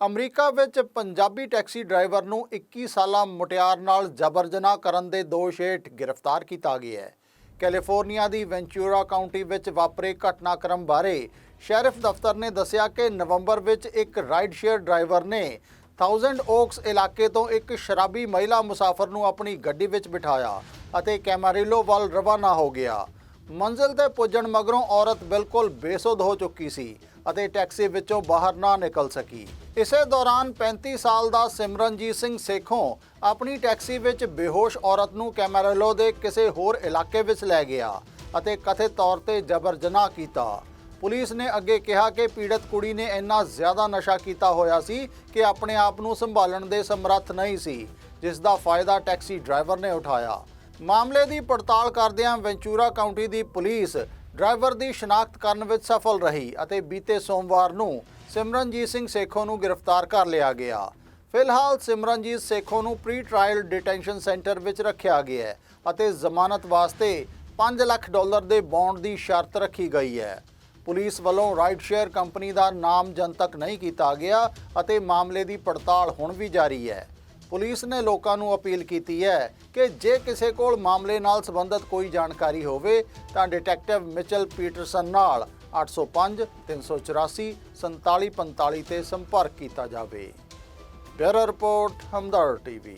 America ਵਿੱਚ Punjabi taxi driver ਨੂੰ 21 ਸਾਲਾ ਮੁਟਿਆਰ ਨਾਲ ਜਬਰ ਜਨਾਹ ਕਰਨ ਦੇ ਦੋਸ਼ ਹੇਠ ਗ੍ਰਿਫਤਾਰ ਕੀਤਾ ਗਿਆ ਹੈ। ਕੈਲੀਫੋਰਨੀਆ ਦੀ ਵੈਂਚੂਰਾ ਕਾਉਂਟੀ ਵਿੱਚ ਵਾਪਰੇ ਘਟਨਾਕ੍ਰਮ ਬਾਰੇ ਸ਼ੈਰਿਫ ਦਫ਼ਤਰ ਨੇ ਦੱਸਿਆ ਕਿ ਨਵੰਬਰ ਵਿੱਚ ਇੱਕ ਰਾਈਡ ਸ਼ੇਅਰ ਡਰਾਈਵਰ ਨੇ ਥਾਊਜ਼ੈਂਡ ਓਕਸ ਇਲਾਕੇ ਤੋਂ ਇੱਕ ਸ਼ਰਾਬੀ ਮਹਿਲਾ ਮੁਸਾਫਰ ਨੂੰ ਆਪਣੀ ਗੱਡੀ ਵਿੱਚ ਬਿਠਾਇਆ ਅਤੇ ਕੈਮਾਰਿਲੋ ਵੱਲ ਰਵਾਨਾ ਹੋ ਗਿਆ। ਮੰਜ਼ਿਲ ਤੇ ਪੁੱਜਣ ਮਗਰੋਂ ਔਰਤ ਬਿਲਕੁਲ ਬੇਸੁੱਧ ਹੋ ਚੁੱਕੀ ਸੀ ਅਤੇ ਟੈਕਸੀ ਵਿੱਚੋਂ ਬਾਹਰ ਨਾ ਨਿਕਲ ਸਕੀ। ਇਸੇ ਦੌਰਾਨ 35 ਸਾਲ ਦਾ ਸਿਮਰਨਜੀਤ ਸਿੰਘ ਸੇਖੋਂ ਆਪਣੀ ਟੈਕਸੀ ਵਿੱਚ ਬੇਹੋਸ਼ ਔਰਤ ਨੂੰ ਕੈਮਰੇਲੋ ਦੇ ਕਿਸੇ ਹੋਰ ਇਲਾਕੇ ਵਿੱਚ ਲੈ ਗਿਆ ਅਤੇ ਕਥਿਤ ਤੌਰ ਤੇ ਜਬਰ ਜਨਾਹ ਕੀਤਾ। ਪੁਲਿਸ ਨੇ ਅੱਗੇ ਕਿਹਾ ਕਿ ਪੀੜਤ ਕੁੜੀ ਨੇ ਇੰਨਾ ਜ਼ਿਆਦਾ ਨਸ਼ਾ ਕੀਤਾ ਹੋਇਆ ਸੀ ਕਿ ਆਪਣੇ ਆਪ ਨੂੰ ਸੰਭਾਲਣ ਦੇ ਸਮਰੱਥ ਨਹੀਂ ਸੀ, ਜਿਸ ਦਾ ਫਾਇਦਾ ਟੈਕਸੀ ਡਰਾਈਵਰ ਨੇ ਉਠਾਇਆ। ਮਾਮਲੇ ਦੀ ਪੜਤਾਲ ਕਰਦਿਆਂ ਵੈਂਚੂਰਾ ਕਾਉਂਟੀ ਦੀ ਪੁਲਿਸ ਡਰਾਈਵਰ ਦੀ ਸ਼ਨਾਖਤ ਕਰਨ ਵਿੱਚ ਸਫਲ ਰਹੀ ਅਤੇ ਬੀਤੇ ਸੋਮਵਾਰ ਨੂੰ ਸਿਮਰਨਜੀਤ ਸਿੰਘ ਸੇਖੋ ਨੂੰ ਗ੍ਰਿਫਤਾਰ ਕਰ ਲਿਆ ਗਿਆ। ਫਿਲਹਾਲ ਸਿਮਰਨਜੀਤ ਸੇਖੋ ਨੂੰ ਪ੍ਰੀ ਟ੍ਰਾਇਲ ਡਿਟੈਂਸ਼ਨ ਸੈਂਟਰ ਵਿੱਚ ਰੱਖਿਆ ਗਿਆ ਹੈ ਅਤੇ ਜ਼ਮਾਨਤ ਵਾਸਤੇ 5 ਲੱਖ ਡਾਲਰ ਦੇ ਬੌਂਡ ਦੀ ਸ਼ਰਤ ਰੱਖੀ ਗਈ ਹੈ। ਪੁਲਿਸ ਵੱਲੋਂ ਰਾਈਟ ਸ਼ੇਅਰ ਕੰਪਨੀ ਦਾ ਨਾਮ ਜਨਤਕ ਨਹੀਂ ਕੀਤਾ ਗਿਆ ਅਤੇ ਮਾਮਲੇ ਦੀ ਪੜਤਾਲ ਹੁਣ ਵੀ ਜਾਰੀ ਹੈ। ਪੁਲਿਸ ਨੇ ਲੋਕਾਂ ਨੂੰ ਅਪੀਲ ਕੀਤੀ ਹੈ ਕਿ ਜੇ ਕਿਸੇ ਕੋਲ ਮਾਮਲੇ ਨਾਲ ਸੰਬੰਧਿਤ ਕੋਈ ਜਾਣਕਾਰੀ ਹੋਵੇ, ਤਾਂ ਡਿਟੈਕਟਿਵ ਮਿਚਲ ਪੀਟਰਸਨ ਨਾਲ 805 384 4745 ਤੇ ਸੰਪਰਕ ਕੀਤਾ ਜਾਵੇ। Bureau report Hamdard TV.